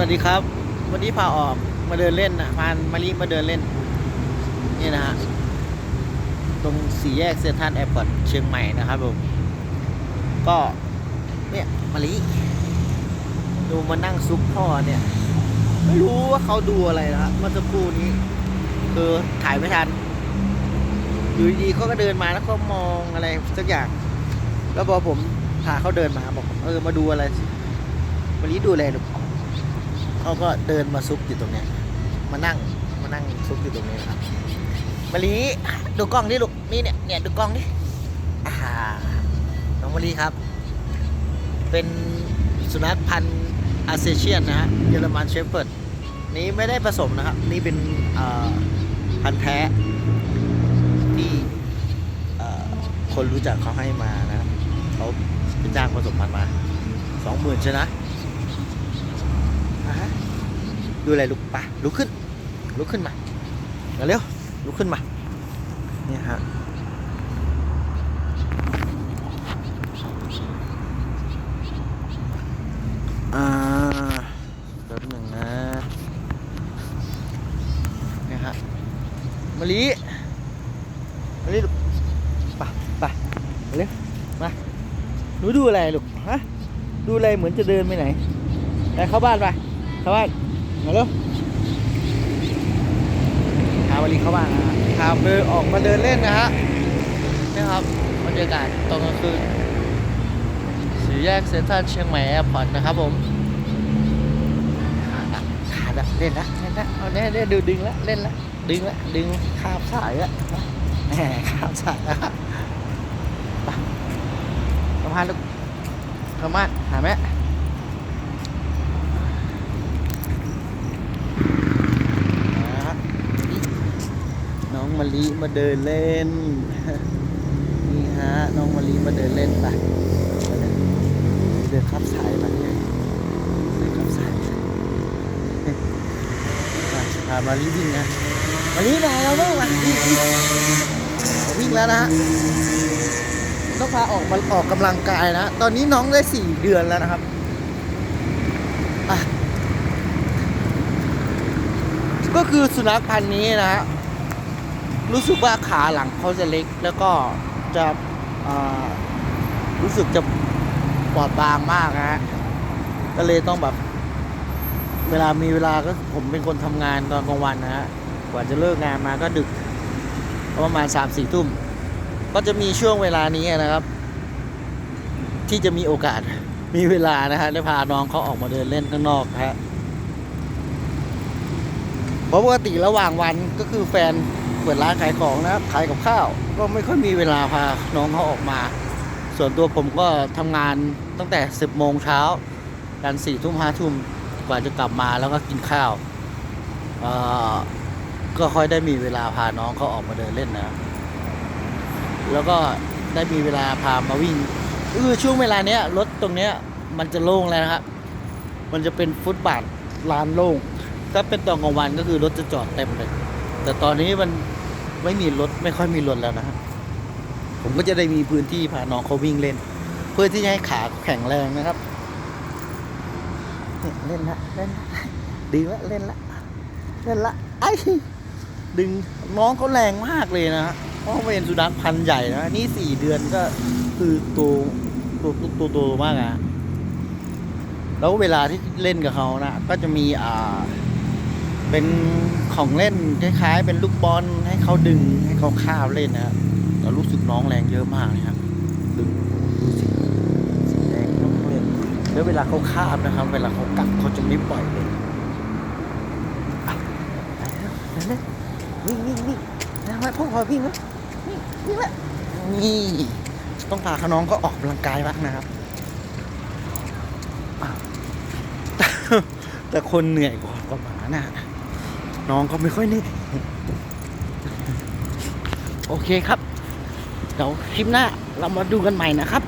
วัสดีครับ วันนี้พาออกมาเดินเล่นนะพานมาลิมาเดินเล่น นี่นะฮะ ตรงสี่แยกเซนทรัลแอร์พอร์ตเชียงใหม่นะครับผม ก็เนี่ยมาลิดูมานั่งซุปพ่อเนี่ย ไม่รู้ว่าเขาดูอะไรนะเมื่อสักครู่นี้ คือถ่ายไม่ทัน อยู่ดีเขาก็เดินมาแล้วก็มองอะไรสักอย่าง แล้วพอผมพาเขาเดินมาบอก เออมาดูอะไรมาลิดูอะไรลู เขาก็เดินมาซุกอยู่ตรงเนี้ยมานั่งมานั่งซุกอยู่ตรงนี้ครับมาลีดูกล้องนี่ลูกนี่เนี่ยเนี่ยดูกล้องนี่น้องมาลีครับ เป็นสุนัขพันธุ์อาเซเชียนนะฮะเยอรมันเชฟเฟิร์ดนี้ไม่ได้ผสมนะครับ นี่เป็นพันธุ์แท้ที่คนรู้จักเขาให้มานะเขาไปจ้างผสมพันธุ์มาสองหมื่นใช่นะ อ่าฮะ ดูอะไรลุกปะลุกขึ้น ลุกขึ้นมาเอาเร็วลุกขึ้นมาเนี่ยฮะอ่าแป๊บหนึ่งนะเนี่ยฮะมะลิมะลิลูกปไปเอาเร็วมาหนูดูอะไรลูกฮะดูอะไรเหมือนจะเดินไปไหนไปเข้าบ้านไปเข้าบ้าน มาเร็วพาวันนี้เข้าบ้านนะฮะพาเดินออกมาเดินเล่นนะฮะนี่ครับบรรยากาศตอนกลางคืนสี่แยกเซ็นทรัลเชียงใหม่แอร์พอร์ตนะครับผมขาดละขาดละเล่นละเล่นละเอาเนี่ยเนี่ยดูดึงละเล่นละดึงละดึงคาบสายละแหมคาบสายละไปกระพานลูกกระมานหาแม่ ครับน้องมะ ลิมาเดินเล่น นี่ฮะ น้องมะลิมาเดินเล่นไปเดินข้ามสายไปเดินข้ามสายไปพามาลิวิ่งนะมาลิไหนเราต้องมาวิ่งวิ่งแล้วนะฮะต้องพาออกมาออกกำลังกายนะ ตอนนี้น้องได้สี่เดือนแล้วนะครับก็คือสุนัขพันธุ์นี้นะฮะ รู้สึกว่าขาหลังเขาจะเล็กแล้วก็จะรู้สึกจะปลอดบางมากนะฮะก็เลยต้องแบบ เวลามีเวลาก็ผมเป็นคนทำงานตอนกลางวันนะฮะกว่าจะเลิกงานมาก็ดึกประมาณสามสี่ทุ่ม ก็จะมีช่วงเวลานี้นะครับ ที่จะมีโอกาสมีเวลานะฮะได้พาน้องเขาออกมาเดินเล่นข้างนอกฮะเพราะปกติระหว่างวันก็คือแฟน ปิดร้านขายของนะครับขายกับข้าว ก็ไม่ค่อยมีเวลาพาน้องเขาออกมา ส่วนตัวผมก็ทำงานตั้งแต่ 10โมงเช้ายันสี่ทุ่มห้าทุ่มกว่าจะกลับมาแล้วก็กินข้าวเออก็ค่อยได้มีเวลาพาน้องเขาออกมาเดินเล่นนะแล้วก็ได้มีเวลาพามาวิ่งคือช่วงเวลาเนี้ยรถตรงเนี้ยมันจะโล่งแล้วนะครับ มันจะเป็นฟุตบาทลานโล่งถ้าเป็นตอนกลางวันก็คือรถจะจอดเต็มเลย แต่ตอนนี้มัน ไม่มีรถไม่ค่อยมีรถแล้วนะครับผมก็จะได้มีพื้นที่พาน้องเขาวิ่งเล่น เพื่อที่จะให้ขาแข็งแรงนะครับเล่นละเล่นละดึงละเล่นละเล่นละไอ้ดึงน้องเขาแรงมากเลยนะฮะเพราะว่าเป็นสุนัขพันธุ์ใหญ่นะนี่สี่เดือนก็คือตัวตัวตัวโตมากอะแล้วเวลาที่เล่นกับเขานะก็จะมีอ่า เป็นของเล่นคล้ายๆ เป็นลูกบอลให้เขาดึงให้เขาคาบเล่นนะครับแต่รู้สึกน้องแรงเยอะมากนะครับดึงดูสิแรงน้องเล่นแล้วเวลาเขาคาบนะครับ เวลาเขากัดเขาจะไม่ปล่อยเลยวิ่งวิ่งวิ่งนะมาพ่อพอวิ่งแล้ววิ่งล้วนี่ต้องพาเขาน้องก็ออกกำลังกายบ้างนะครับ แต่คนเหนื่อยกว่ากว่าหมานะ น้องก็ไม่ค่อยนี่ โอเคครับ เดี๋ยวคลิปหน้าเรามาดูกันใหม่นะครับ